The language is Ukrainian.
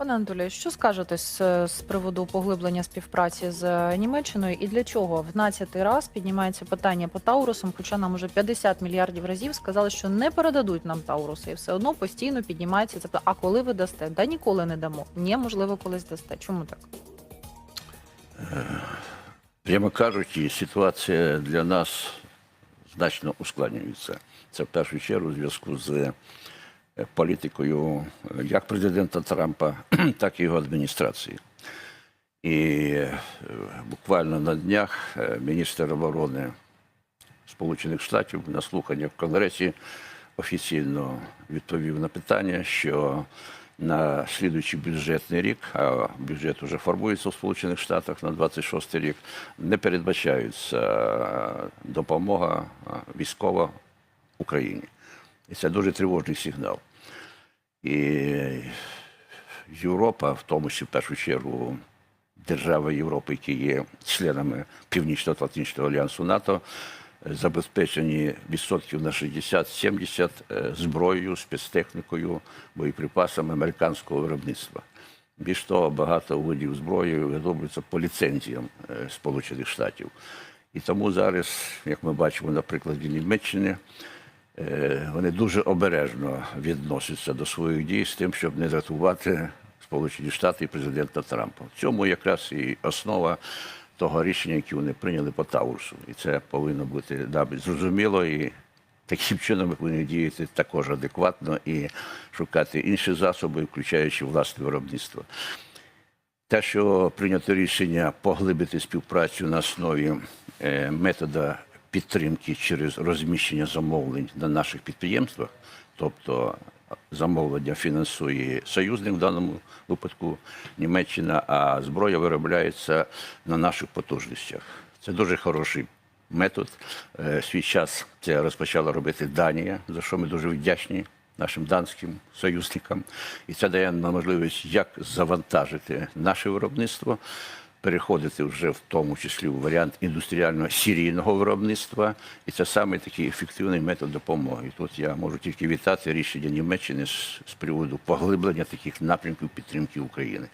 Пане Анатолію, що скажете з, з приводу поглиблення співпраці з Німеччиною і для чого в 12-й раз піднімається питання по Таурусам, хоча нам уже 50 мільярдів разів сказали, що не передадуть нам Тауруси, і все одно постійно піднімається це. А коли ви дасте? Да ніколи не дамо. Ні, можливо, колись дасте. Чому так? Прямо кажучи, ситуація для нас значно ускладнюється. Це в першу чергу у зв'язку з е, політикою як президента Трампа, так і його адміністрації. І е, буквально на днях е, міністр оборони Сполучених Штатів на слуханнях в Конгресі офіційно відповів на питання, що на слідуючий бюджетний рік, а бюджет вже формується в Сполучених Штатах на 26 рік, не передбачається е, допомога військова Україні. І це дуже тривожний сигнал. І Європа, в тому числі в першу чергу держави Європи, які є членами Північно-Атлантичного альянсу НАТО, забезпечені відсотків на 60-70 е, зброєю, спецтехнікою, боєприпасами американського виробництва. Більш того, багато видів зброї виробляться по ліцензіям е, Сполучених Штатів. І тому зараз, як ми бачимо на прикладі Німеччини, вони дуже обережно відносяться до своїх дій з тим, щоб не дратувати Сполучені Штати і президента Трампа. В цьому якраз і основа того рішення, яке вони прийняли по Таурсу. І це повинно бути да, зрозуміло і таким чином ми повинні діяти також адекватно і шукати інші засоби, включаючи власне виробництво. Те, що прийнято рішення поглибити співпрацю на основі е, метода підтримки через розміщення замовлень на наших підприємствах, тобто замовлення фінансує союзник в даному випадку Німеччина, а зброя виробляється на наших потужностях. Це дуже хороший метод. Е, Свій час це розпочала робити Данія, за що ми дуже вдячні нашим данським союзникам. І це дає нам можливість як завантажити наше виробництво, переходити вже в тому числі в варіант індустріального серійного виробництва. І це саме такий ефективний метод допомоги. Тут я можу тільки вітати рішення Німеччини з, з приводу поглиблення таких напрямків підтримки України.